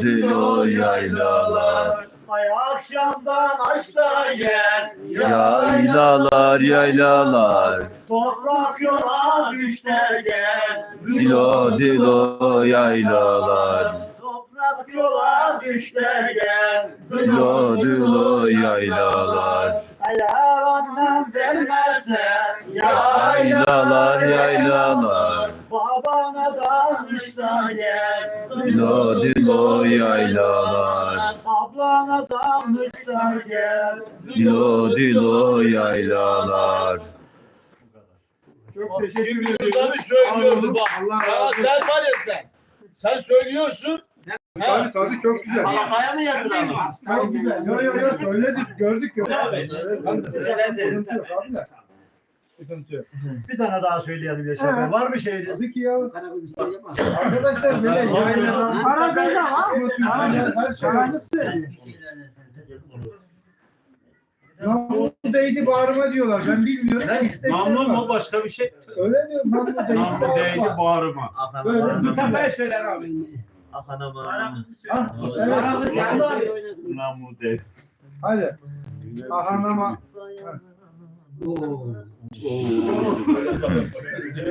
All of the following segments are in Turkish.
dilo yaylalar. Ay akşamdan açta gel Yaylalar yaylalar. Toprak yola düşte gel Dilo dilo yaylalar. Toprak yola düşte gel Dilo dilo yaylalar. Eğer annem vermezse Yaylalar yaylalar. Babana danışta gel Dilo dilo yaylalar Ablana danışta gel Dilo dilo yaylalar Çok teşekkür ediyoruz. Tabii söylüyorum bak. Allah Ya sen var ya sen. Sen söylüyorsun. Tabii tabii çok güzel. Malakaya mı yatıralım? Çok güzel. Yo yo yo söyledik gördük gördük. Evet. Evet, ben de söyledim. Sıkıntı yok. Bir tane daha söyleyelim Yaşar Bey. Var mı şeyiniz? Tabii ki ya. Arkadaşlar böyle yayladan Aranızda var mı? her şey. Namlu değdi bağrıma diyorlar. Ben bilmiyorum. Mamnun mu başka bir şey? Öyle diyor. Namlu değdi Namlu değdi bağrıma. bağrıma. Böyle Bu tepeye söyler abi. Ah, Aramızı evet. Namlu değdi. Hadi. Ahanama.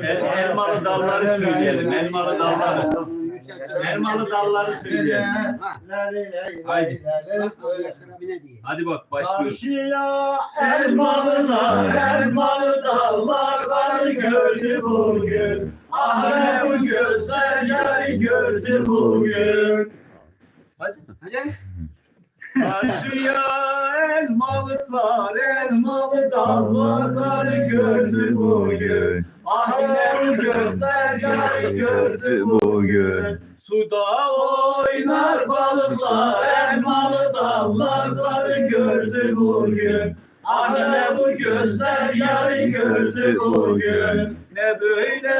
El, elmalı dalları söyleyelim. Elmalı dalları. Elmalı dalları söyleyelim. Haydi. Hadi bak başlıyoruz. Karşıya elmalılar, elmalı dallar gördü bugün. Ah ne bu gözler yari gördü bugün. Karşıya elmalıklar, Elmalı dallar gördü bugün. Ah bu gözler yari gördü bugün. Suda Oynar balıklar, elmalı dallar gördü bugün. Ah ne bu gözler yari gördü bugün. ne böyle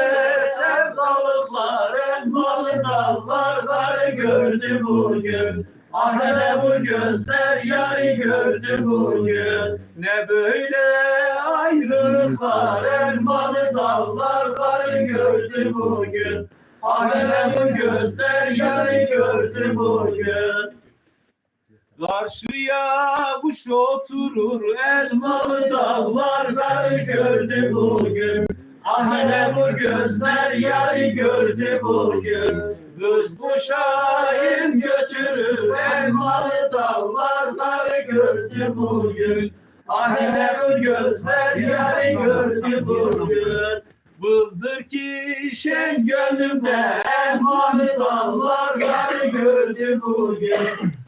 Sevdalıklar, elmalı dallar gördü bugün. Ah ne gözler yari gördü bugün. ne böyle Ayrılıklar, elmalı dallar gördü bugün. Ah gözler yari gördü bugün. Karşıya kuş oturur Elmalı dallar gördü bugün. Ah ne bu gözler yari gördü bugün. Kız bu şahin götürür elmalı dallar gördü bugün. Ah ne bu gözler yari gördü bugün. Bıldır ki şen Gönlümde elmalı dallar gördü bugün.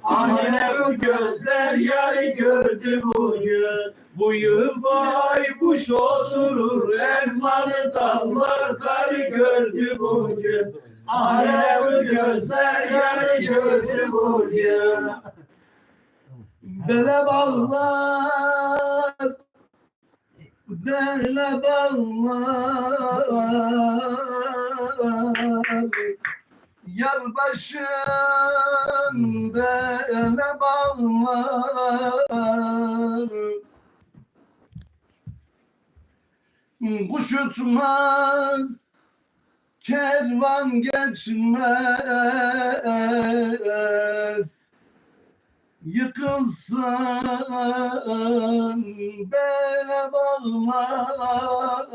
Ah ne bu gözler yari gördü bugün. bu yıl Baykuş oturur elmalı dallar karı gördü bugün. Alev gözler yarı gördü bugün. Bele bağlar, bele bağlar. Yar başım bele bağlar. Kuş uçmaz, kervan geçmez. Yıkılsın bele bağlar.